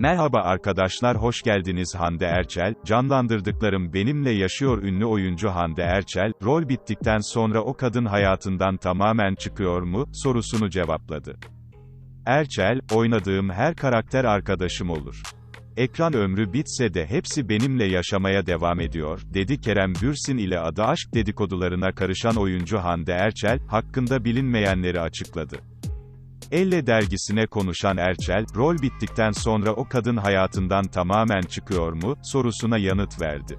Merhaba arkadaşlar hoş geldiniz Hande Erçel, canlandırdıklarım benimle yaşıyor ünlü oyuncu Hande Erçel, rol bittikten sonra o kadın hayatından tamamen çıkıyor mu, sorusunu cevapladı. Erçel, oynadığım her karakter arkadaşım olur. Ekran ömrü bitse de hepsi benimle yaşamaya devam ediyor, dedi Kerem Bürsin ile adı aşk dedikodularına karışan oyuncu Hande Erçel, hakkında bilinmeyenleri açıkladı. Elle dergisine konuşan Erçel, rol bittikten sonra o kadın hayatından tamamen çıkıyor mu, sorusuna yanıt verdi.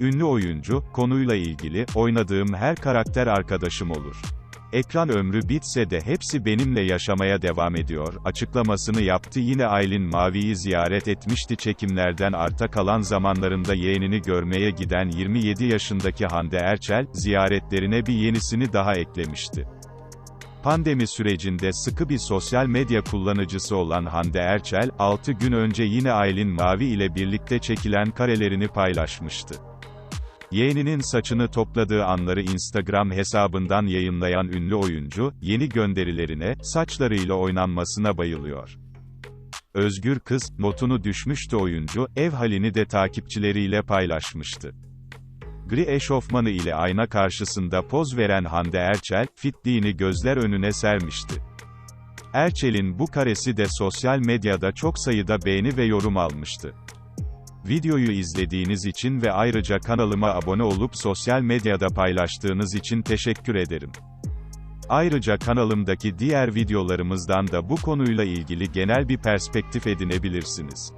Ünlü oyuncu, konuyla ilgili, oynadığım her karakter arkadaşım olur. Ekran ömrü bitse de hepsi benimle yaşamaya devam ediyor, açıklamasını yaptı yine Aylin Mavi'yi ziyaret etmişti çekimlerden arta kalan zamanlarında yeğenini görmeye giden 27 yaşındaki Hande Erçel, ziyaretlerine bir yenisini daha eklemişti. Pandemi sürecinde sıkı bir sosyal medya kullanıcısı olan Hande Erçel, 6 gün önce yine Aylin Mavi ile birlikte çekilen karelerini paylaşmıştı. Yeğeninin saçını topladığı anları Instagram hesabından yayınlayan ünlü oyuncu, yeni gönderilerine, saçlarıyla oynanmasına bayılıyor. Özgür kız, notunu düşmüştü oyuncu, ev halini de takipçileriyle paylaşmıştı. Gri eşofmanı ile ayna karşısında poz veren Hande Erçel, fitliğini gözler önüne sermişti. Erçel'in bu karesi de sosyal medyada çok sayıda beğeni ve yorum almıştı. Videoyu izlediğiniz için ve ayrıca kanalıma abone olup sosyal medyada paylaştığınız için teşekkür ederim. Ayrıca kanalımdaki diğer videolarımızdan da bu konuyla ilgili genel bir perspektif edinebilirsiniz.